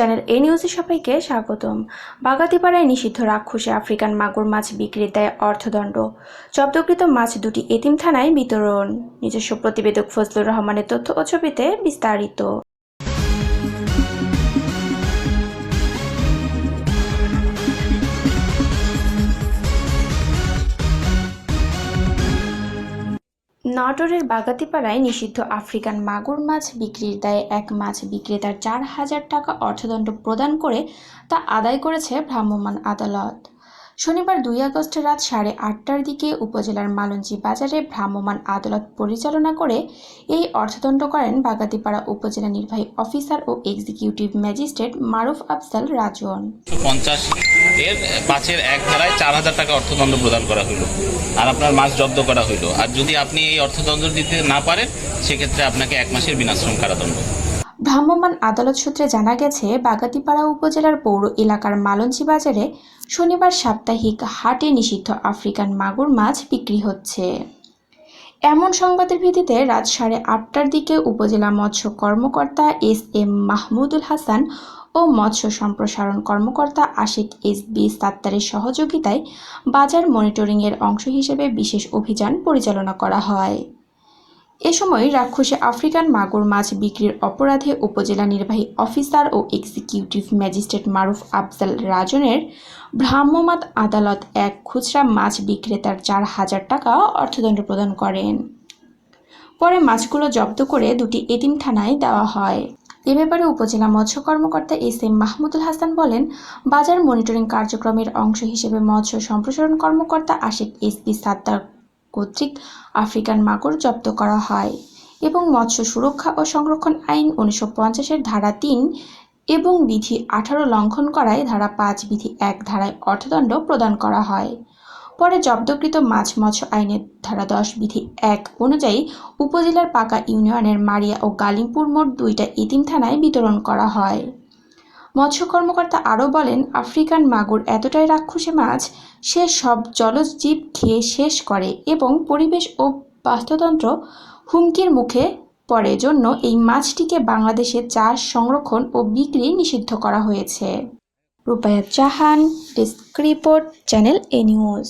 Channel এ নিউজে সবাইকে স্বাগতম। বাগাতিপাড়ায় নিষিদ্ধ রাক্ষসে আফ্রিকান মাগুর মাছ বিক্রির দেয় অর্থদণ্ড। জব্দকৃত মাছ দুটি এতিম থানায় বিতরণ। নিজস্ব প্রতিবেদক ফজলুর রহমানের তথ্য ও ছবিতে বিস্তারিত। নাটোরের বাগাতিপাড়ায় নিষিদ্ধ আফ্রিকান মাগুর মাছ বিক্রির দায়ে এক মাছ বিক্রেতার চার হাজার টাকা অর্থদণ্ড প্রদান করে তা আদায় করেছে ভ্রাম্যমাণ আদালত। শনিবার দুই আগস্ট রাত সাড়ে আটটার দিকে উপজেলার মালঞ্চি বাজারে ভ্রাম্যমাণ আদালত পরিচালনা করে এই অর্থদণ্ড করেন বাগাতিপাড়া উপজেলা নির্বাহী অফিসার ও এক্সিকিউটিভ ম্যাজিস্ট্রেট মারুফ আফজাল রাজন। পঞ্চাশ এর পাঁচের এক ধারায় চার হাজার টাকা অর্থদণ্ড প্রদান করা হইল আর আপনার মাছ জব্দ করা হইল। আর যদি আপনি এই অর্থদণ্ড দিতে না পারেন, সেক্ষেত্রে আপনাকে এক মাসের বিনাশ্রম কারাদণ্ড। ভ্রাম্যমাণ আদালত সূত্রে জানা গেছে, বাগাতিপাড়া উপজেলার পৌর এলাকার মালঞ্চি বাজারে শনিবার সাপ্তাহিক হাটে নিষিদ্ধ আফ্রিকান মাগুর মাছ বিক্রি হচ্ছে। এমন সংবাদের ভিত্তিতে রাত সাড়ে আটটার দিকে উপজেলা মৎস্য কর্মকর্তা এস এম মাহমুদুল হাসান ও মৎস্য সম্প্রসারণ কর্মকর্তা আশিক এস বি সাত্তারের সহযোগিতায় বাজার মনিটরিংয়ের অংশ হিসেবে বিশেষ অভিযান পরিচালনা করা হয়। এ সময় রাক্ষসে আফ্রিকান মাগুর মাছ বিক্রির অপরাধে উপজেলা নির্বাহী অফিসার ও এক্সিকিউটিভ ম্যাজিস্ট্রেট মারুফ আফজাল রাজনের ভ্রাম্যমাত আদালত এক খুচরা মাছ বিক্রেতার চার হাজার টাকা অর্থদণ্ড প্রদান করেন। পরে মাছগুলো জব্দ করে দুটি এতিম থানায় দেওয়া হয়। এ ব্যাপারে উপজেলা মৎস্য কর্মকর্তা এস এম মাহমুদুল হাসান বলেন, বাজার মনিটরিং কার্যক্রমের অংশ হিসেবে মৎস্য সম্প্রসারণ কর্মকর্তা আশিক এস পি সাত্তার কর্তৃক আফ্রিকান মাগুর জব্দ করা হয় এবং মৎস্য সুরক্ষা ও সংরক্ষণ আইন উনিশশো পঞ্চাশের ধারা তিন এবং বিধি আঠারো লঙ্ঘন করায় ধারা পাঁচ বিধি এক ধারায় অর্থদণ্ড প্রদান করা হয়। পরে জব্দকৃত মাছ মৎস্য আইনের ধারা দশ বিধি এক অনুযায়ী উপজেলার পাকা ইউনিয়নের মারিয়া ও গালিমপুর মোট দুইটা ইতিম থানায় বিতরণ করা হয়। মৎস্য কর্মকর্তা আরও বলেন, আফ্রিকান মাগুর এতটাই রাক্ষসে মাছ, সে সব জলজ জীব খেয়ে শেষ করে এবং পরিবেশ ও বাস্তুতন্ত্র হুমকির মুখে পড়ে জন্য এই মাছটিকে বাংলাদেশে চাষ, সংরক্ষণ ও বিক্রি নিষিদ্ধ করা হয়েছে। রূপায়ত চাহান, desk report, channel A news.